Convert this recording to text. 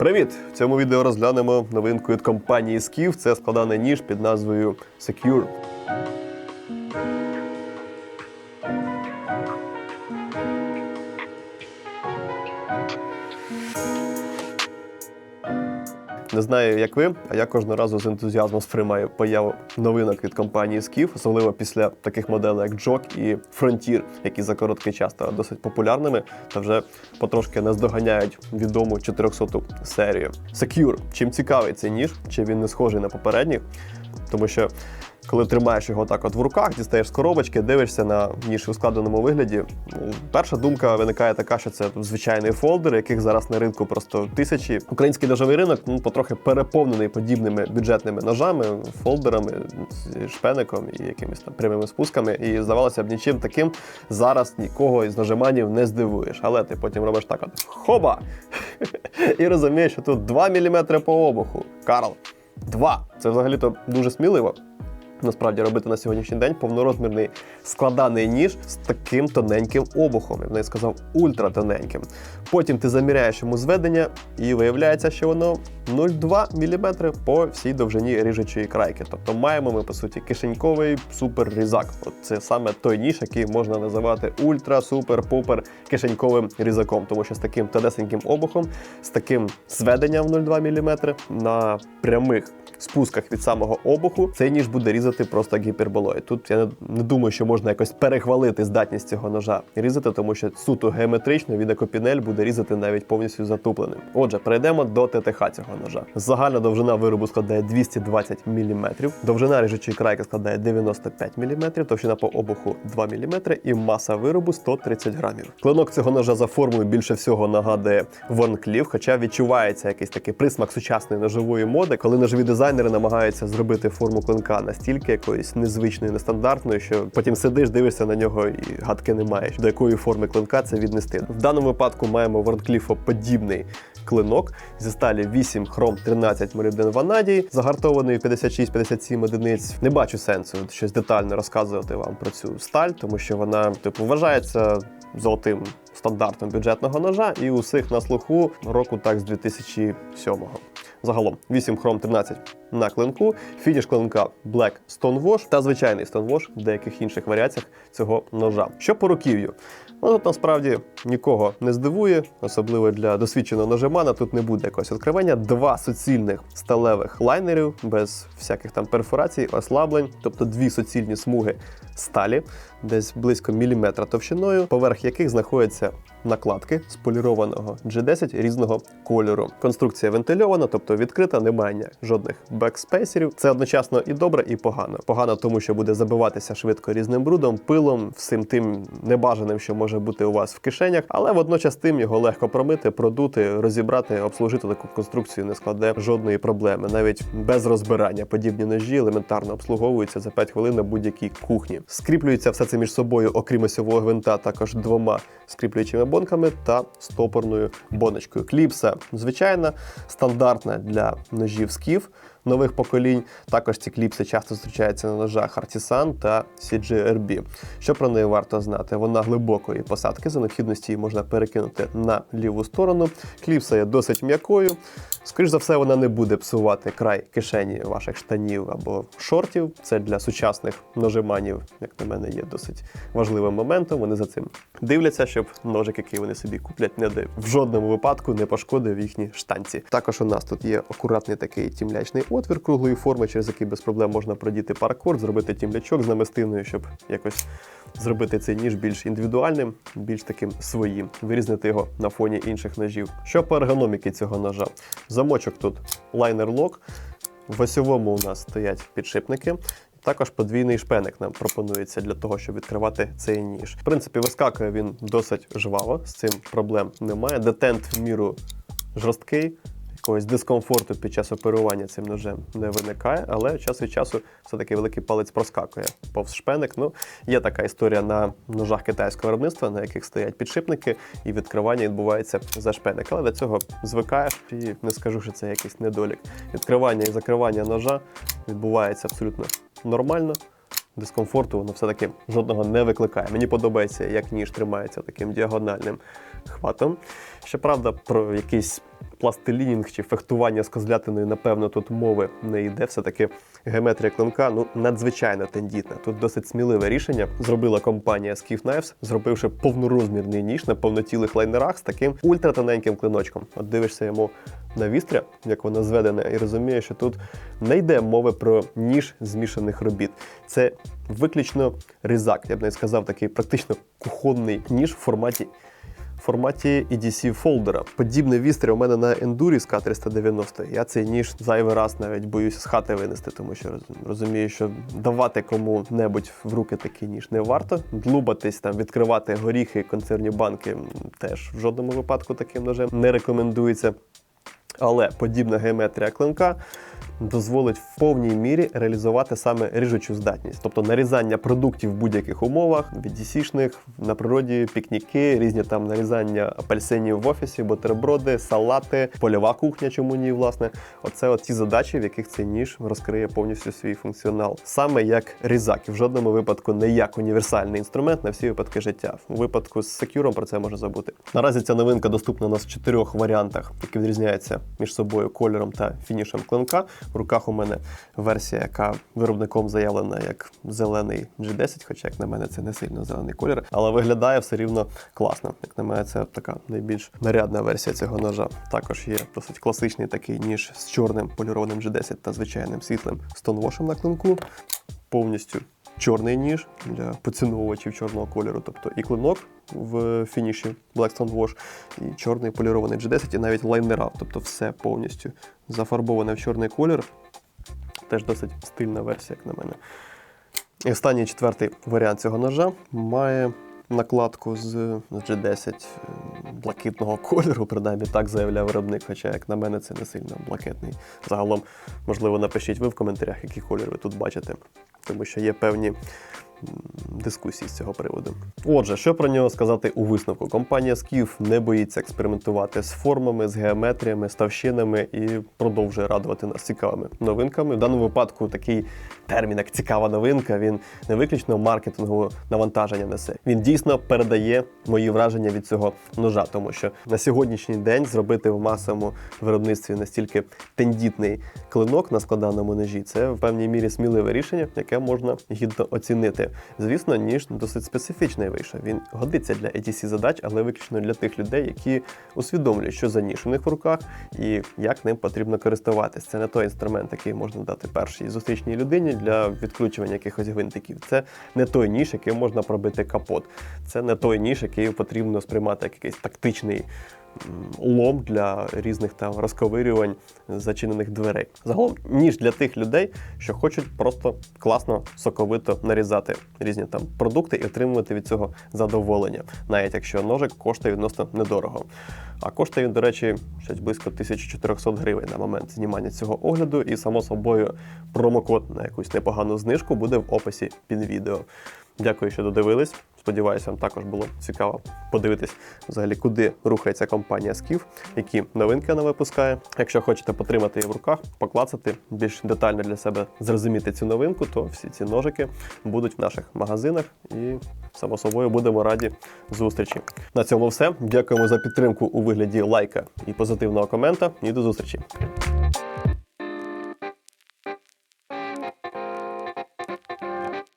Привіт! В цьому відео розглянемо новинку від компанії Skiff. Це складаний ніж під назвою Secure. Не знаю, як ви, а я кожного разу з ентузіазмом сприймаю появу новинок від компанії Skiff, особливо після таких моделей, як Jog і Frontier, які за короткий час стали досить популярними та вже потрошки наздоганяють відому 400-ту серію. Secure. Чим цікавий цей ніж, чи він не схожий на попередніх, тому що. Коли тримаєш його так от в руках, дістаєш з коробочки, дивишся на ніж у складеному вигляді. Ну, перша думка виникає така, що це звичайний фолдер, яких зараз на ринку просто тисячі. Український ножовий ринок ну, потрохи переповнений подібними бюджетними ножами, фолдерами, шпеником і якимись там прямими спусками. І здавалося б, нічим таким зараз нікого із нажиманів не здивуєш. Але ти потім робиш так: от хоба! І розумієш, що тут 2 мм по обуху. Карл. Два. Це взагалі-то дуже сміливо. Насправді робити на сьогоднішній день повнорозмірний складаний ніж з таким тоненьким обухом. Я б навіть сказав ультратоненьким. Потім ти заміряєш йому зведення, і виявляється, що воно 0,2 мм по всій довжині ріжучої крайки. Тобто маємо ми по суті кишеньковий супер-різак. Це саме той ніж, який можна називати ультра-супер-пупер кишеньковим різаком, тому що з таким тонесеньким обухом, з таким зведенням 0,2 мм на прямих спусках від самого обуху цей ніж буде різати просто гіперболою. Тут я не, думаю, що можна якось перехвалити здатність цього ножа різати, тому що суто геометрично він як опінель буде різати навіть повністю затупленим. Отже, перейдемо до ТТХ цього ножа. Загальна довжина виробу складає 220 мм, довжина ріжучої крайки складає 95 мм, товщина по обуху 2 мм і маса виробу 130 грамів. Клинок цього ножа за формою більше всього нагадує Кліф, хоча відчувається якийсь такий присмак сучасної ножової моди, коли ножові дизайнери намагаються зробити форму клинка настільки якоюсь незвичною, нестандартною, що потім сидиш, дивишся на нього і гадки не маєш, до якої форми клинка це віднести. В даному випадку маємо Варнкліфо подібний клинок зі сталі 8 хром 13 молібден ванадій, загартований 56-57 одиниць. Не бачу сенсу щось детально розказувати вам про цю сталь, тому що вона типу вважається золотим стандартом бюджетного ножа і усіх на слуху року так з 2007-го. Загалом 8 хром 13 на клинку, фініш клинка Black Stonewash та звичайний Stonewash в деяких інших варіаціях цього ножа. Що по руків'ю? Ну тут насправді нікого не здивує, особливо для досвідченого ножемана. Тут не буде якогось відкривання. Два суцільних сталевих лайнерів без всяких там перфорацій, ослаблень, тобто дві суцільні смуги сталі, десь близько міліметра товщиною, поверх яких знаходяться накладки з полірованого G10 різного кольору. Конструкція вентильована, тобто відкрита, немає жодних бекспейсерів. Це одночасно і добре, і погано. Погано, тому що буде забиватися швидко різним брудом, пилом, всім тим небажаним, що може бути у вас в кишенях, але водночас тим його легко промити, продути, розібрати, обслужити таку конструкцію не складе жодної проблеми. Навіть без розбирання подібні ножі елементарно обслуговуються за 5 хвилин на будь-якій кухні. Скріплюється все це між собою, окрім осьового гвинта, також двома скріплюючими бонками та стопорною боночкою. Кліпса звичайна, стандартна для ножів скіф нових поколінь. Також ці кліпси часто зустрічаються на ножах Artisan та CGRB. Що про неї варто знати? Вона глибокої посадки, за необхідності її можна перекинути на ліву сторону. Кліпса є досить м'якою. Скоріш за все, вона не буде псувати край кишені ваших штанів або шортів. Це для сучасних ножиманів, як на мене, є досить важливим моментом. Вони за цим дивляться, щоб ножик, який вони собі куплять, не в жодному випадку не пошкодив їхні штанці. Також у нас тут є акуратний такий тімлячний отвір круглої форми, через який без проблем можна продіти паракорд, зробити тімлячок з намистиною, щоб якось зробити цей ніж більш індивідуальним, більш таким своїм, вирізнити його на фоні інших ножів. Що по ергономіки цього ножа? Замочок тут лайнер-лок. В осьовому у нас стоять підшипники. Також подвійний шпеник нам пропонується для того, щоб відкривати цей ніж. В принципі, вискакує він досить жваво, з цим проблем немає. Детент в міру жорсткий, якогось дискомфорту під час оперування цим ножем не виникає, але час від часу все-таки великий палець проскакує повз шпеник. Ну, є така історія на ножах китайського виробництва, на яких стоять підшипники, і відкривання відбувається за шпеник. Але до цього звикаєш і не скажу, що це якийсь недолік. Відкривання і закривання ножа відбувається абсолютно нормально. Дискомфорту воно все-таки жодного не викликає. Мені подобається, як ніж тримається таким діагональним хватом. Щоправда, про якийсь пластилінінг чи фехтування з козлятиною, напевно, тут мови не йде. Все-таки геометрія клинка ну надзвичайно тендітна. Тут досить сміливе рішення. Зробила компанія Skiff Knives, зробивши повнорозмірний ніж на повнотілих лайнерах з таким ультратоненьким клиночком. От дивишся йому на вістря, як воно зведене, і розумієш, що тут не йде мови про ніж змішаних робіт. Це виключно різак, я б не сказав, такий практично кухонний ніж в форматі. В форматі EDC фолдера. Подібне вістря у мене на ендурі з К390. Я цей ніж зайвий раз навіть боюся з хати винести, тому що розумію, що давати кому-небудь в руки такий ніж не варто. Длубатись там, відкривати горіхи, консервні банки теж в жодному випадку таким ножем не рекомендується. Але подібна геометрія клинка дозволить в повній мірі реалізувати саме ріжучу здатність, тобто нарізання продуктів в будь-яких умовах, від DC-шних, на природі, пікніки, різні там нарізання апельсинів в офісі, бутерброди, салати, польова кухня, чому ні, власне. Оце от ті задачі, в яких цей ніж розкриє повністю свій функціонал. Саме як різак, і в жодному випадку не як універсальний інструмент на всі випадки життя. У випадку з секюром про це можна забути. Наразі ця новинка доступна у нас в чотирьох варіантах, які відрізняються між собою кольором та фінішем клинка. В руках у мене версія, яка виробником заявлена як зелений G10, хоча, як на мене, це не сильно зелений колір, але виглядає все рівно класно. Як на мене, це така найбільш нарядна версія цього ножа. Також є досить класичний такий ніж з чорним полірованим G10 та звичайним світлим стонвошем на клинку. Повністю чорний ніж для поціновувачів чорного кольору, тобто і клинок в фініші Blackstone Wash, і чорний полірований G10, і навіть лайнера, тобто все повністю зафарбоване в чорний колір. Теж досить стильна версія, як на мене. І останній четвертий варіант цього ножа має накладку з G10 е, блакитного кольору, принаймні так заявляв виробник, хоча, як на мене, це не сильно блакитний. Загалом, можливо, напишіть ви в коментарях, який кольор ви тут бачите, тому що є певні дискусії з цього приводу. Отже, що про нього сказати у висновку? Компанія Skiff не боїться експериментувати з формами, з геометріями, з ставщинами і продовжує радувати нас цікавими новинками. В даному випадку такий термін, як цікава новинка, він не виключно маркетингове навантаження несе. Він дійсно передає мої враження від цього ножа, тому що на сьогоднішній день зробити в масовому виробництві настільки тендітний клинок на складаному ножі, це в певній мірі сміливе рішення, яке можна гідно оцінити. Звісно, ніж досить специфічний вийшов. Він годиться для ETC задач, але виключно для тих людей, які усвідомлюють, що за ніж у них в руках і як ним потрібно користуватись. Це не той інструмент, який можна дати першій зустрічній людині для відключування якихось гвинтиків. Це не той ніж, яким можна пробити капот. Це не той ніж, який потрібно сприймати як якийсь тактичний лом для різних там розковирювань зачинених дверей. Загалом ніж для тих людей, що хочуть просто класно, соковито нарізати різні там продукти і отримувати від цього задоволення, навіть якщо ножик коштує відносно недорого. А коштує він, до речі, щось близько 1400 гривень на момент знімання цього огляду, і само собою промокод на якусь непогану знижку буде в описі під відео. Дякую, що додивились. Сподіваюся, вам також було цікаво подивитись взагалі, куди рухається компанія Skiff, які новинки вона випускає. Якщо хочете потримати її в руках, поклацати більш детально для себе зрозуміти цю новинку, то всі ці ножики будуть в наших магазинах і само собою будемо раді зустрічі. На цьому все. Дякуємо за підтримку у вигляді лайка і позитивного комента. І до зустрічі.